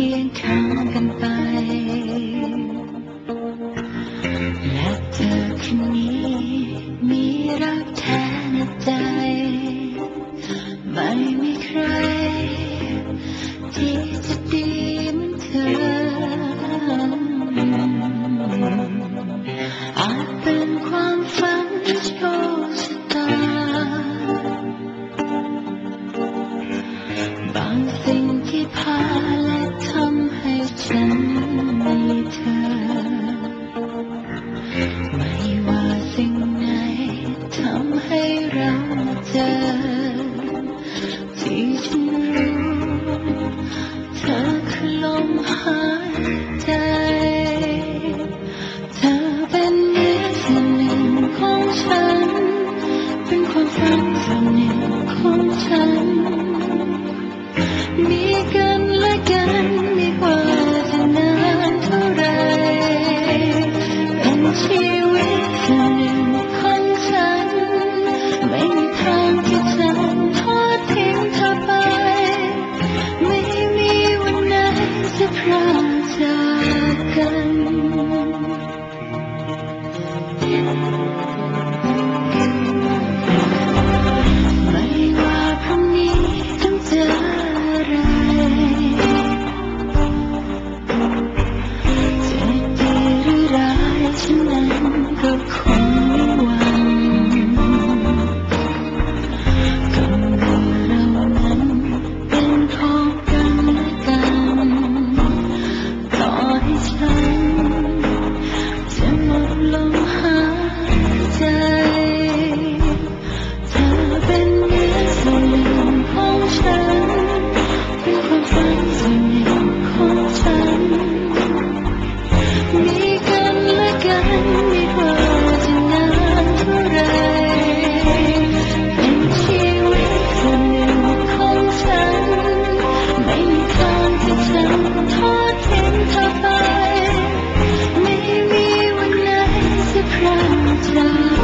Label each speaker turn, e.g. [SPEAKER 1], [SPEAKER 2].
[SPEAKER 1] คียงข้างกันไป และเธอคนนี้ มีรักแท้ในใจ ไม่มีใคร ที่จะดีเหมือนเธอ อาจเป็นความฝันโชคชะตา บางสิ่ง ที่พาและทำให้ฉันมีเธอ ไม่ว่าสิ่งไหนทำให้เราเจอ 等。